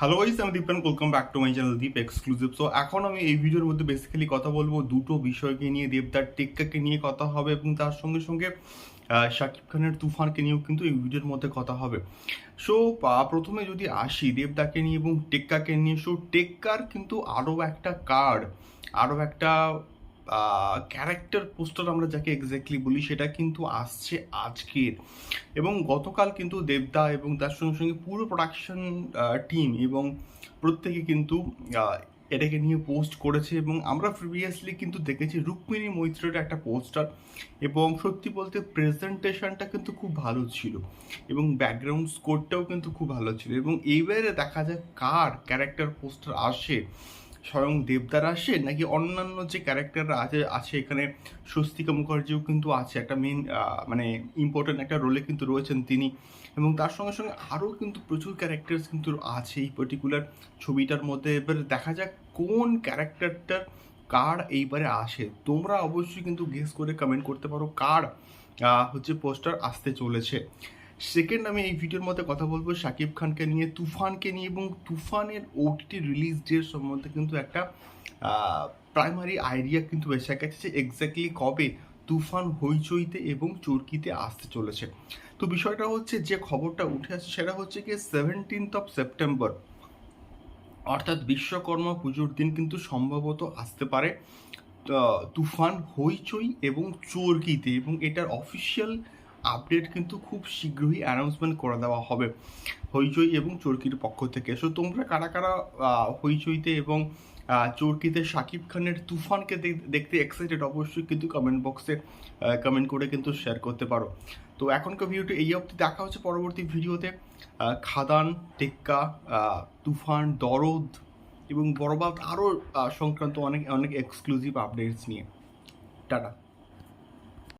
Hello guys আমি Dipen welcome back to my channel Deep exclusive so এখন আমি এই ভিডিওর মধ্যে বেসিক্যালি কথা বলব দুটো বিষয়কে নিয়ে দেবদার টেক্কাকে নিয়ে কথা হবে এবং তার সঙ্গে সঙ্গে শাকিব খানের তুফানকে নিয়েও কিন্তু এই ভিডিওর মধ্যে কথা হবে। সো প্রথমে যদি আসি দেবদাকে নিয়ে এবং টেক্কাকে নিয়ে সো টেক্কার কিন্তু আরও একটা কার্ড আরও একটা ক্যারেক্টার পোস্টার আমরা যাকে এক্স্যাক্টলি বলি, সেটা কিন্তু আসছে আজকের। এবং গতকাল কিন্তু দেবদা এবং তার সঙ্গে সঙ্গে পুরো প্রোডাকশন টিম এবং প্রত্যেকে কিন্তু এটাকে নিয়ে পোস্ট করেছে এবং আমরা প্রিভিয়াসলি কিন্তু দেখেছি রুক্মিণী মৈত্রের একটা পোস্টার এবং সত্যি বলতে প্রেজেন্টেশনটা কিন্তু খুব ভালো ছিল এবং ব্যাকগ্রাউন্ড স্কোরটাও কিন্তু খুব ভালো ছিল এবং এইবারে দেখা যায় কার ক্যারেক্টার পোস্টার আসে। স্বয়ং দেবদার আসে? নাকি অন্যান্য যে ক্যারেক্টাররা আছে আছে এখানে স্বস্তিকা মুখার্জিও কিন্তু আছে। একটা মেন মানে ইম্পর্টেন্ট একটা রোলে কিন্তু রয়েছেন তিনি। এবং তার সঙ্গে সঙ্গে আরও কিন্তু প্রচুর ক্যারেক্টার্স কিন্তু আছে এই পার্টিকুলার ছবিটার মধ্যে। এবার দেখা যাক কোন ক্যারেক্টারটার কার এইবারে আসে। তোমরা অবশ্যই কিন্তু গেস করে কমেন্ট করতে পারো কার হচ্ছে পোস্টার আসতে চলেছে। সেকেন্ড আমি এই ভিডিওর মধ্যে কথা বলব শাকিব খানকে নিয়ে, তুফানকে নিয়ে এবং তুফানের ওটিটি রিলিজ ডেট সম্বন্ধে কিন্তু একটা প্রাইমারি আইডিয়া কিন্তু এসে গেছে যে এক্স্যাক্টলি কবে তুফান হইচইতে এবং চরকিতে আসতে চলেছে। তো বিষয়টা হচ্ছে যে খবরটা উঠে আসছে সেটা হচ্ছে কি সেভেন্টিন্থ অফ সেপ্টেম্বর অর্থাৎ বিশ্বকর্মা পুজোর দিন কিন্তু সম্ভবত আসতে পারে তুফান হইচই এবং চরকিতে এবং এটার অফিসিয়াল আপডেট কিন্তু খুব শীঘ্রই অ্যানাউন্সমেন্ট করে দেওয়া হবে হইচই এবং চরকির পক্ষ থেকে। সো তোমরা কারা কারা হইচইতে এবং চরকিতে শাকিব খানের তুফানকে দেখ- দেখতে এক্সাইটেড অবশ্যই কিন্তু কমেন্ট বক্সে কমেন্ট করে কিন্তু শেয়ার করতে পারো। তো, এখনকার ভিডিওটি এই অবধি দেখা হচ্ছে পরবর্তী ভিডিওতে খাদান, টেক্কা তুফান, দরদ এবং বরবাদ আরও সংক্রান্ত অনেক অনেক এক্সক্লুসিভ আপডেটস নিয়ে। টাটা।